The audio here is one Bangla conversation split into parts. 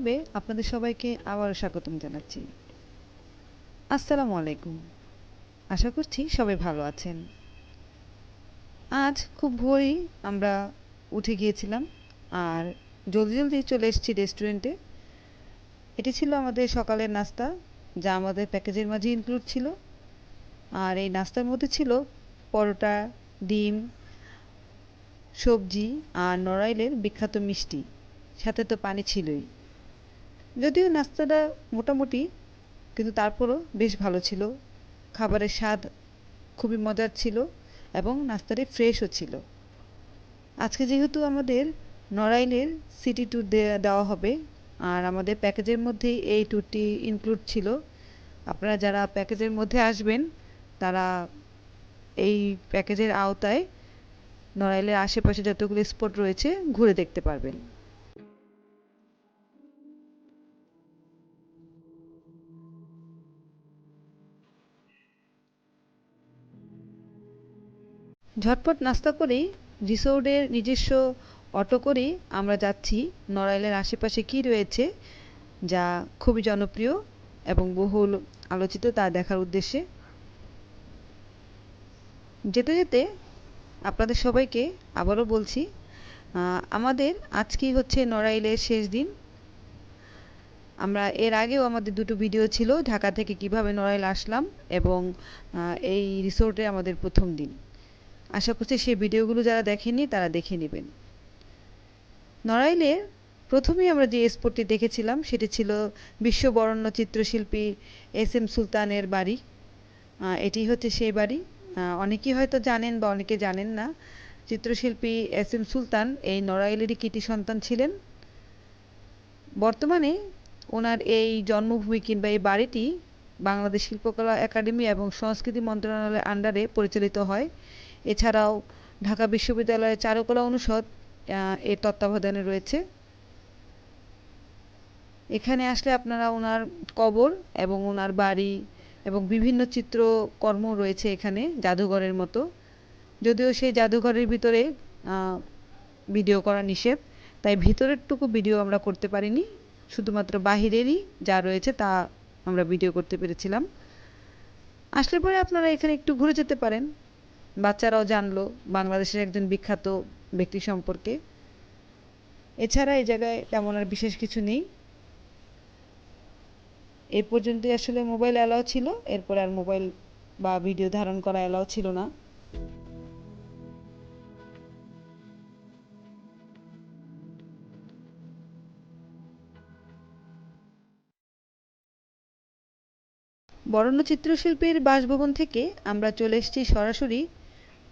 পর্বে আপনাদের সবাইকে আবারও স্বাগতম জানাচ্ছি। আসসালামু আলাইকুম। আশা করছি সবাই ভালো আছেন। আজ খুব ভোরেই আমরা উঠে গিয়েছিলাম আর জলদি জলদি চলে এসেছি রেস্টুরেন্টে। এটি ছিল আমাদের সকালের নাস্তা, যা আমাদের প্যাকেজের মাঝে ইনক্লুড ছিল। আর এই নাস্তার মধ্যে ছিল পরোটা, ডিম, সবজি আর নড়াইলের বিখ্যাত মিষ্টি। সাথে তো পানি ছিলই। যদিও নাস্তাটা মোটামুটি, কিন্তু তারপরও বেশ ভালো ছিল। খাবারের স্বাদ খুবই মজার ছিল এবং নাস্তাটি ফ্রেশও ছিল। আজকে যেহেতু আমাদের নড়াইলের সিটি ট্যুর দেওয়া হবে, আর আমাদের প্যাকেজের মধ্যেই এই ট্যুরটি ইনক্লুড ছিল, আপনারা যারা প্যাকেজের মধ্যে আসবেন, তারা এই প্যাকেজের আওতায় নড়াইলের আশেপাশে যতগুলো স্পট রয়েছে, ঘুরে দেখতে পারবেন। ঝটপট নাস্তা করেই রিসোর্টের নিজস্ব অটো করেই আমরা যাচ্ছি। নড়াইলের আশেপাশে কি রয়েছে যা খুবই জনপ্রিয় এবং বহুল আলোচিত তা দেখার উদ্দেশ্যে? যেতে যেতে আপনাদের সবাইকে আবারও বলছি আমাদের আজকেই হচ্ছে নড়াইলের শেষ দিন। আমরা এর আগেও আমাদের দুটো ভিডিও ছিল ঢাকা থেকে কীভাবে নড়াইল আসলাম এবং এই রিসোর্টে আমাদের প্রথম দিন। আশা করছি সেই ভিডিওগুলো যারা দেখেননি তারা দেখে নেবেন। নড়াইলের প্রথমেই আমরা যে স্পটটি দেখেছিলাম, সেটি ছিল বিশ্ববরণ্য চিত্রশিল্পী এস এম সুলতানের বাড়ি। এটি হচ্ছে সেই বাড়ি। অনেকেই হয়তো জানেন বা অনেকে জানেন না, চিত্রশিল্পী এস এম সুলতান এই নড়াইলেরই কৃতি সন্তান ছিলেন। বর্তমানে ওনার এই জন্মভূমি কিংবা এই বাড়িটি বাংলাদেশ শিল্পকলা একাডেমি এবং সংস্কৃতি মন্ত্রণালয়ের আন্ডারে পরিচালিত হয়। এছাড়াও ঢাকা বিশ্ববিদ্যালয়ের চারুকলা অনুষদ এর তত্ত্বাবধানে রয়েছে। এখানে আসলে আপনারা ওনার কবর এবং ওনার বাড়ি এবং বিভিন্ন চিত্রকর্ম রয়েছে এখানে, জাদুঘরের মতো। যদিও সেই জাদুঘরের ভিতরে ভিডিও করা নিষেধ, তাই ভিতরেরটুকু ভিডিও আমরা করতে পারিনি। শুধুমাত্র বাহিরেরই যা রয়েছে তা আমরা ভিডিও করতে পেরেছিলাম। আসলে পরে আপনারা এখানে একটু ঘুরে যেতে পারেন। বাচ্চারাও জানলো বাংলাদেশের একজন বিখ্যাত ব্যক্তি সম্পর্কে। এছাড়া এই জায়গায় তেমন আর বিশেষ কিছু নেই। এ পর্যন্তই আসলে মোবাইল অ্যালাও ছিল, এরপর আর মোবাইল বা ভিডিও ধারণ করা অ্যালাও ছিল না। বরণ্য চিত্রশিল্পীর বাসভবন থেকে আমরা চলে এসেছি সরাসরি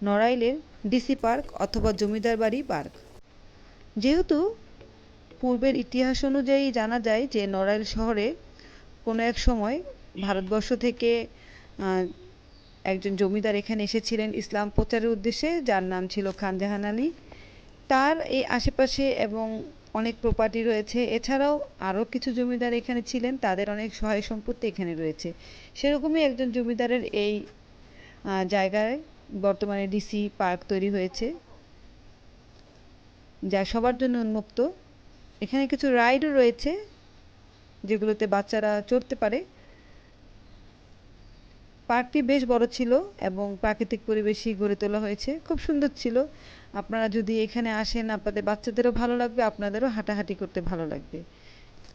নড়াইলের ডিসি পার্ক অথবা জমিদার বাড়ি পার্ক। যেহেতু পূর্বের ইতিহাস অনুযায়ী জানা যায় যে নড়াইল শহরে কোনো এক সময় ভারতবর্ষ থেকে একজন জমিদার এখানে এসেছিলেন ইসলাম প্রচারের উদ্দেশ্যে, যার নাম ছিল খানজাহান আলী। তার এই আশেপাশে এবং অনেক প্রপার্টি রয়েছে। এছাড়াও আরও কিছু জমিদার এখানে ছিলেন, তাদের অনেক সহায় সম্পত্তি এখানে রয়েছে। সেরকমই একজন জমিদারের এই জায়গায় বর্তমানে ডিসি পার্ক তৈরি হয়েছে, যা সবার জন্য উন্মুক্ত। এখানে কিছু রাইডও রয়েছে, যেগুলোতে বাচ্চারা চড়তে পারে। পার্কটি বেশ বড় ছিল এবং প্রাকৃতিক পরিবেশই গড়ে তোলা হয়েছে। খুব সুন্দর ছিল। আপনারা যদি এখানে আসেন, আপনাদের বাচ্চাদেরও ভালো লাগবে, আপনাদেরও হাঁটাহাঁটি করতে ভালো লাগবে।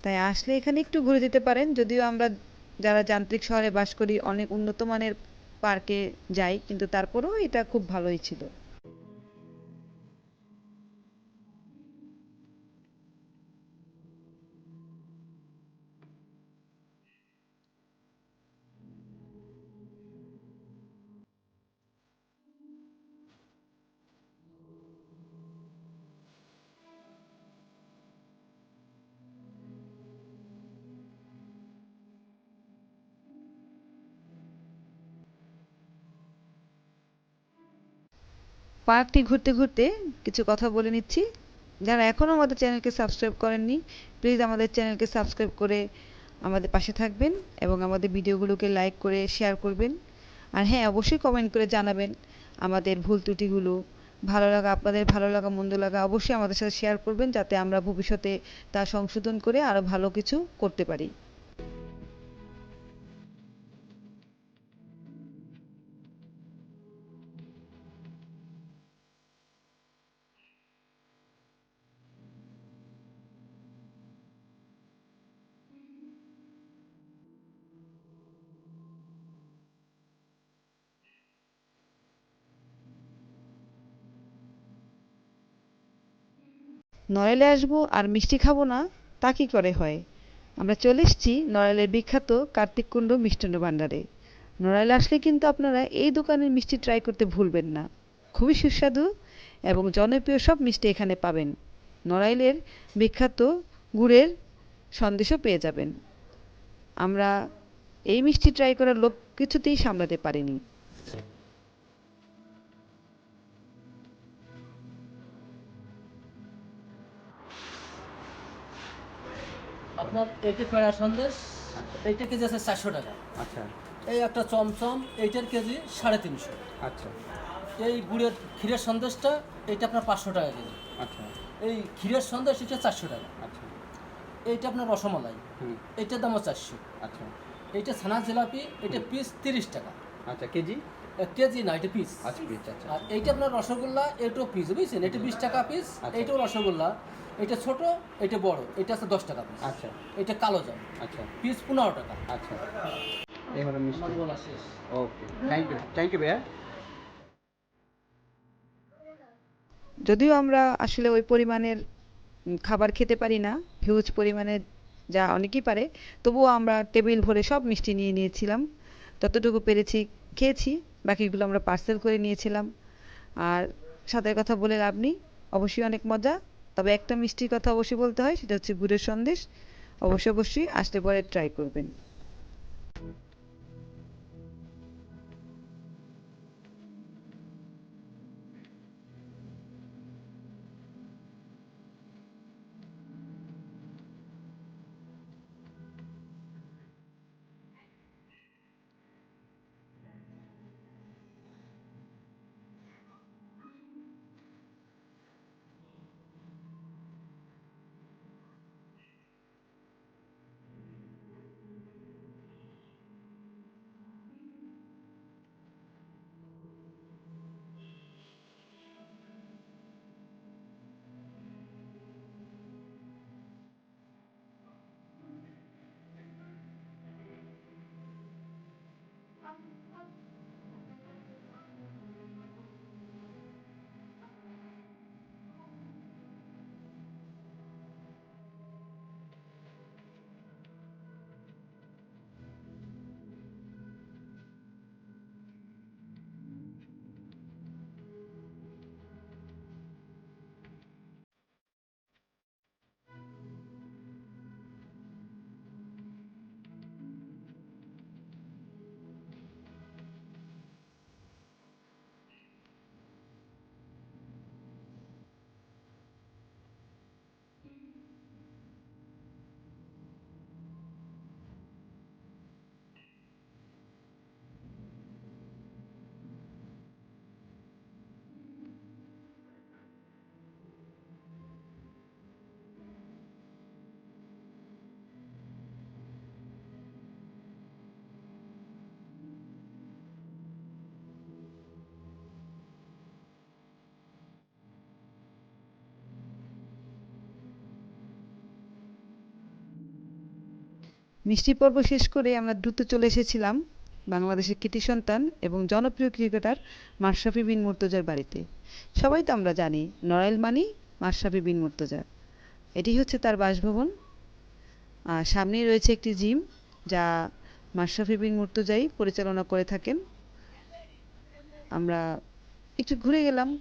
তাই আসলে এখানে একটু ঘুরে যেতে পারেন। যদিও আমরা যারা যান্ত্রিক শহরে বাস করি, অনেক উন্নত মানের পার্কে যাই কিন্তু তারপরেও এটা খুব ভালোই ছিল। পার্কটি ঘুরতে ঘুরতে কিছু কথা বলে নিচ্ছি। যারা এখনও আমাদের চ্যানেলকে সাবস্ক্রাইব করেননি প্লিজ আমাদের চ্যানেলকে সাবস্ক্রাইব করে আমাদের পাশে থাকবেন এবং আমাদের ভিডিওগুলোকে লাইক করে শেয়ার করবেন। আর হ্যাঁ অবশ্যই কমেন্ট করে জানাবেন আমাদের ভুল ত্রুটিগুলো। ভালো লাগা, আপনাদের ভালো লাগা, মন্দ লাগা অবশ্যই আমাদের সাথে শেয়ার করবেন, যাতে আমরা ভবিষ্যতে তা সংশোধন করে আরও ভালো কিছু করতে পারি। নড়াইলে আসব আর মিষ্টি খাব না, তা কি করে হয়? আমরা চলে এসেছি নড়াইলের বিখ্যাত কার্তিক কুণ্ড মিষ্টান্ন ভাণ্ডারে। নড়াইলে আসলে কিন্তু আপনারা এই দোকানের মিষ্টি ট্রাই করতে ভুলবেন না। খুবই সুস্বাদু এবং জনপ্রিয় সব মিষ্টি এখানে পাবেন। নড়াইলের বিখ্যাত গুড়ের সন্দেশও পেয়ে যাবেন। আমরা এই মিষ্টি ট্রাই করার লোক কিছুতেই সামলাতে পারিনি। আপনার এটি পেড়া সন্দেশ এইটা কেজি আছে চারশো টাকা। আচ্ছা। এই একটা চমচম এইটার কেজি সাড়ে তিনশো। আচ্ছা। এই গুড়ের ক্ষীরের সন্দেশটা এইটা আপনার পাঁচশো টাকা কেজি। আচ্ছা। এই ক্ষীরের সন্দেশ এটা চারশো টাকা। আচ্ছা। এইটা আপনার রসমালাই। হুম। এইটার দামও চারশো। আচ্ছা। এইটা ছানা জিলাপি এটা পিস তিরিশ টাকা। আচ্ছা কেজি? এক কেজি না এটা পিস আচ্ছা পিস আচ্ছা আর এইটা আপনার রসগোল্লা এটাও পিস বুঝছেন? এটা বিশ টাকা পিস আচ্ছা। এইটাও রসগোল্লা। এটা ছোট এটা বড় এটা আছে দশ টাকা পিস আচ্ছা। এটা কালো জাম। আচ্ছা। পিস পনেরো টাকা। আচ্ছা। এই হলো মিষ্টি। বলা শেষ। Okay thank you thank you ভাইয়া। যদিও আমরা আসলে ওই পরিমাণের খাবার খেতে পারি না হিউজ পরিমাণে যা অনেকেই পারে তবুও আমরা টেবিল ভরে সব মিষ্টি নিয়ে নিয়েছিলাম। যতটুকু পেরেছি, খেয়েছি, বাকিগুলো আমরা পার্সেল করে নিয়েছিলাম। আর স্বাদের কথা বলে লাভ নেই, অবশ্যই অনেক মজা, তবে একটা মিষ্টির কথা অবশ্যই বলতে হয়, সেটা হচ্ছে গুড়ের সন্দেশ। অবশ্যই অবশ্যই আসতে পরে ট্রাই করবেন। মিষ্টি পর্ব শেষ করে আমরা দ্রুত চলে এসেছিলাম বাংলাদেশের কৃতি সন্তান এবং জনপ্রিয় ক্রিকেটার মাশরাফি বিন মুর্তজার বাড়িতে। সবাই তো আমরা জানি, নড়াইল মানি মাশরাফি বিন মুর্তজা। এটি হচ্ছে তার বাসভবন। আর সামনেই রয়েছে একটি জিম যা মাশরাফি বিন মুর্তজাই পরিচালনা করে থাকেন। আমরা একটু ঘুরে গেলাম।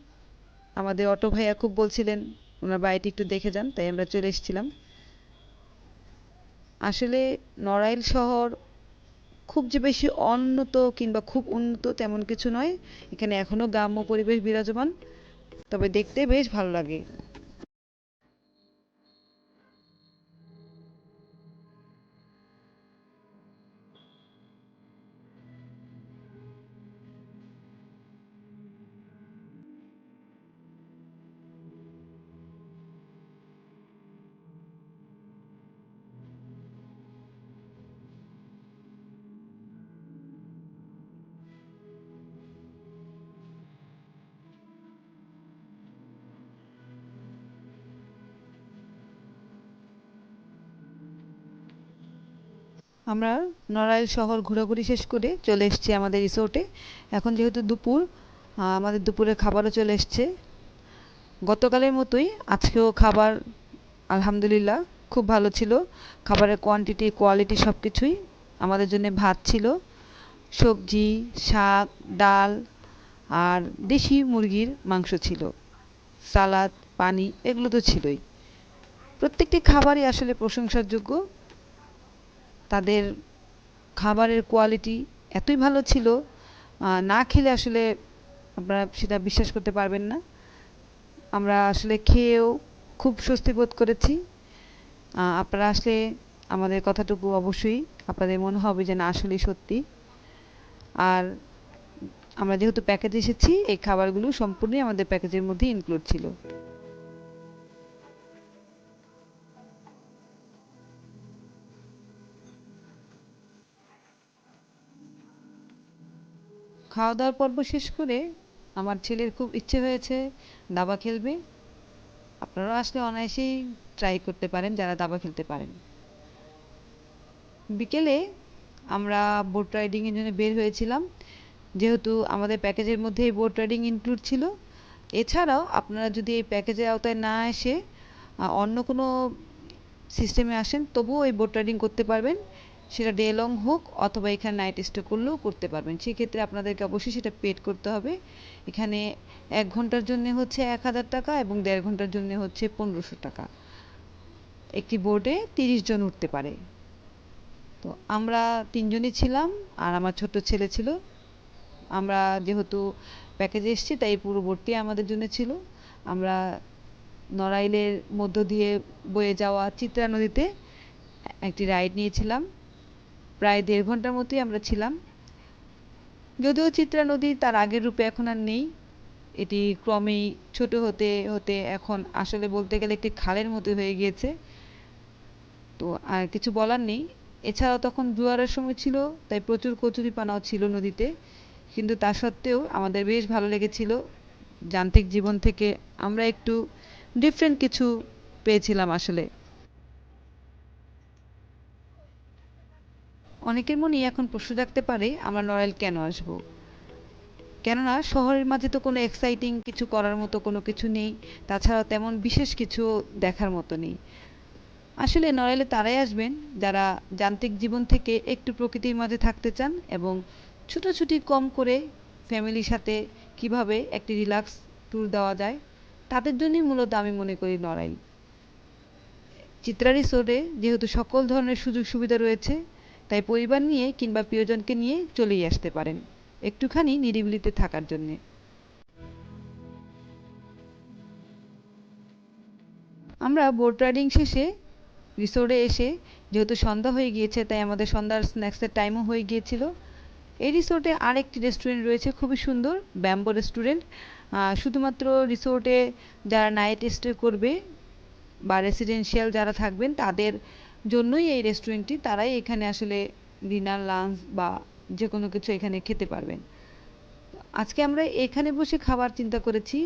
আমাদের অটো ভাইয়া খুব বলছিলেন, ওনার বাড়িটি একটু দেখে যান। তাই আমরা চলে এসেছিলাম। আসলে নড়াইল শহর খুব যে বেশি উন্নত কিংবা খুব উন্নত তেমন কিছু নয়। এখানে এখনও গ্রাম্য পরিবেশ বিরাজমান। তবে দেখতে বেশ ভালো লাগে। আমরা নড়াইল শহর ঘোরাঘুরি শেষ করে চলে এসেছি আমাদের রিসোর্টে। এখন যেহেতু দুপুর আমাদের দুপুরের খাবারও চলে এসছে। গতকালের মতোই আজকেও খাবার, আলহামদুলিল্লাহ, খুব ভালো ছিল। খাবারের কোয়ান্টিটি কোয়ালিটি সব কিছুই আমাদের জন্য ভাত ছিল। সবজি, শাক, ডাল আর দেশি মুরগির মাংস ছিল। সালাদ, পানি, এগুলো তো ছিলই। প্রত্যেকটি খাবারই আসলে প্রশংসার যোগ্য। তাদের খাবারের কোয়ালিটি এতই ভালো ছিল না খেলে আসলে আপনারা সেটা বিশ্বাস করতে পারবেন না। আমরা আসলে খেয়েও খুব স্বস্তি বোধ করেছি। আপনারা আসলে আমাদের কথাটুকু অবশ্যই আপনাদের মনে হবে যে না, আসলেই সত্যি। আর আমরা যেহেতু প্যাকেজে এসেছি, এই খাবারগুলো সম্পূর্ণই আমাদের প্যাকেজের মধ্যে ইনক্লুড ছিল। খাওয়া দাওয়ার পর্ব শেষ করে আমার ছেলের খুব ইচ্ছে হয়েছে দাবা খেলবে। আপনারাও আসলে অনায়াসেই ট্রাই করতে পারেন যারা দাবা খেলতে পারেন। বিকেলে আমরা বোট রাইডিং এর জন্য বের হয়েছিলাম। যেহেতু আমাদের প্যাকেজের মধ্যে এই বোট রাইডিং ইনক্লুড ছিল। এছাড়াও আপনারা যদি এই প্যাকেজের আওতায় না এসে অন্য কোনো সিস্টেমে আসেন, তবুও এই বোট রাইডিং করতে পারবেন। সেটা ডে লং হোক অথবা এখানে নাইট স্টে করলেও করতে পারবেন। সেক্ষেত্রে আপনাদেরকে অবশ্যই সেটা পেড করতে হবে। এখানে এক ঘণ্টার জন্য হচ্ছে এক হাজার টাকা এবং দেড় ঘণ্টার জন্য হচ্ছে পনেরোশো টাকা। একটি বোর্ডে তিরিশ জন উঠতে পারে। তো আমরা তিনজনই ছিলাম আর আমার ছোট ছেলে ছিল। আমরা যেহেতু প্যাকেজে এসেছি, তাই পুরো বোটটি আমাদের জন্য ছিল। আমরা নড়াইলের মধ্য দিয়ে বয়ে যাওয়া চিত্রা নদীতে একটি রাইড নিয়েছিলাম। প্রায় দেড় ঘণ্টার মতোই আমরা ছিলাম। যদিও চিত্রা নদী তার আগের রূপে এখন আর নেই। এটি ক্রমেই ছোট হতে হতে এখন আসলে বলতে গেলে একটি খালের মতো হয়ে গিয়েছে। তো আর কিছু বলার নেই। এছাড়াও তখন জোয়ারের সময় ছিল, তাই প্রচুর কচুরিপানাও ছিল নদীতে। কিন্তু তা সত্ত্বেও আমাদের বেশ ভালো লেগেছিল। যান্ত্রিক জীবন থেকে আমরা একটু ডিফারেন্ট কিছু পেয়েছিলাম আসলে। অনেকের মনেই এখন প্রশ্ন জাগতে পারে, আমরা নড়াইল কেন আসব? কেননা শহরের মাঝে তো কোনো এক্সাইটিং কিছু করার মতো কোনো কিছু নেই তাছাড়া তেমন বিশেষ কিছু দেখার মতো নেই। আসলে নড়াইলে তারাই আসবেন যারা যান্ত্রিক জীবন থেকে একটু প্রকৃতির মাঝে থাকতে চান এবং ছুটোছুটি কম করে ফ্যামিলির সাথে কীভাবে একটি রিল্যাক্স ট্যুর দেওয়া যায়, তাদের জন্যই মূলত আমি মনে করি নড়াইল। চিত্রা রিসোর্টে যেহেতু সকল ধরনের সুযোগ সুবিধা রয়েছে তাই পরিবার নিয়ে কিংবা প্রিয়জনকে নিয়ে চলেই আসতে পারেন, একটুখানি নিরিবিলিতে থাকার জন্যে। আমরা বোট রাইডিং শেষে রিসোর্টে এসে, যেহেতু সন্ধ্যা হয়ে গিয়েছে, তাই আমাদের সন্ধ্যার স্ন্যাক্সের টাইমও হয়ে গিয়েছিল। এই রিসোর্টে আরেকটি রেস্টুরেন্ট রয়েছে, খুবই সুন্দর ব্যাম্বো রেস্টুরেন্ট শুধুমাত্র রিসোর্টে যারা নাইট স্টে করবে বা রেসিডেন্সিয়াল যারা থাকবেন, তাদের জন্যই এই রেস্টুরেন্টটি তারাই এখানে আসলে ডিনার লাঞ্চ বা যে কোনো কিছু এখানে খেতে পারবেন। আজকে আমরা এখানে বসে খাবার চিন্তা করেছি,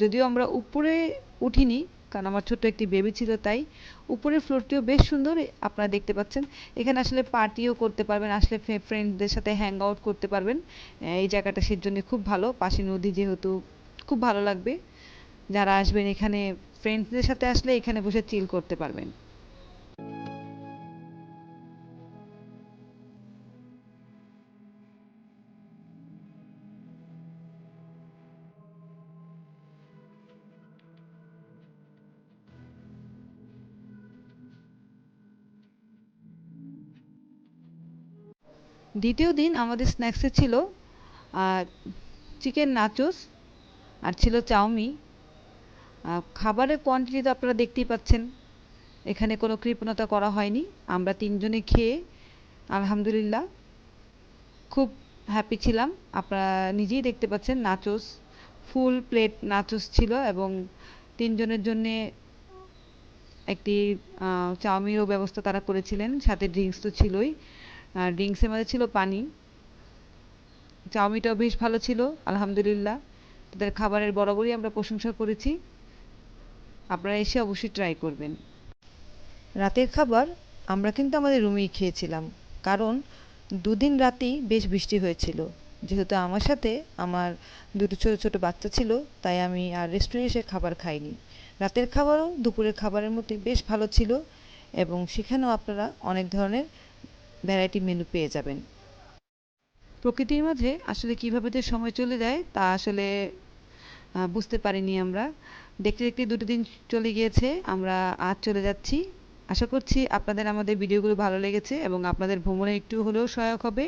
যদিও আমরা উপরে উঠিনি, কারণ আমার ছোট্ট একটি বেবি ছিল তাই উপরের ফ্লোরটিও বেশ সুন্দর, আপনারা দেখতে পাচ্ছেন। এখানে আসলে পার্টিও করতে পারবেন, আসলে ফ্রেন্ডদের সাথে হ্যাং আউট করতে পারবেন। এই জায়গাটা সেজন্য খুব ভালো, পাশে নদী যেহেতু খুব ভালো লাগবে। যারা আসবেন এখানে ফ্রেন্ডসদের সাথে আসলে এখানে বসে চিল করতে পারবেন। দ্বিতীয় দিন আমাদের স্ন্যাক্সে ছিল চিকেন নাচোস আর ছিল চাউমি খাবারের কোয়ান্টিটি তো আপনারা দেখতেই পাচ্ছেন এখানে কোনো কৃপণতা করা হয়নি। আমরা তিনজনে খেয়ে আলহামদুলিল্লাহ খুব হ্যাপি ছিলাম। আপনারা নিজেই দেখতে পাচ্ছেন নাচোস ফুল প্লেট নাচোস ছিল এবং তিনজনের জন্যে একটি আহ, চাউমিনও ব্যবস্থা তারা করেছিলেন সাথে ড্রিঙ্কস তো ছিলই। আর ড্রিঙ্কসের মধ্যে ছিল পানি। চাউমিনটাও বেশ ভালো ছিল, আলহামদুলিল্লাহ। তাদের খাবারের বরাবরই আমরা প্রশংসা করেছি। আপনারা এসে অবশ্যই ট্রাই করবেন। রাতের খাবার আমরা কিন্তু আমাদের রুমেই খেয়েছিলাম, কারণ দুদিন রাতেই বেশ বৃষ্টি হয়েছিল। যেহেতু আমার সাথে আমার দুটো ছোটো ছোটো বাচ্চা ছিল, তাই আমি আর রেস্টুরেন্টে এসে খাবার খাইনি। রাতের খাবারও দুপুরের খাবারের মতোই বেশ ভালো ছিল এবং সেখানেও আপনারা অনেক ধরনের ভ্যারাইটি মেনু পেয়ে যাবেন। প্রকৃতির মাঝে আসলে কীভাবে যে সময় চলে যায় তা আসলে বুঝতে পারিনি আমরা। দেখতে দেখতে দুটো দিন চলে গিয়েছে, আমরা আজ চলে যাচ্ছি। আশা করছি আপনাদের আমাদের ভিডিওগুলো ভালো লেগেছে এবং আপনাদের ভ্রমণে একটু হলেও সহায়ক হবে।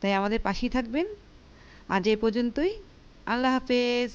তাই আমাদের পাশেই থাকবেন। আজ এই পর্যন্তই। আল্লাহ হাফেজ।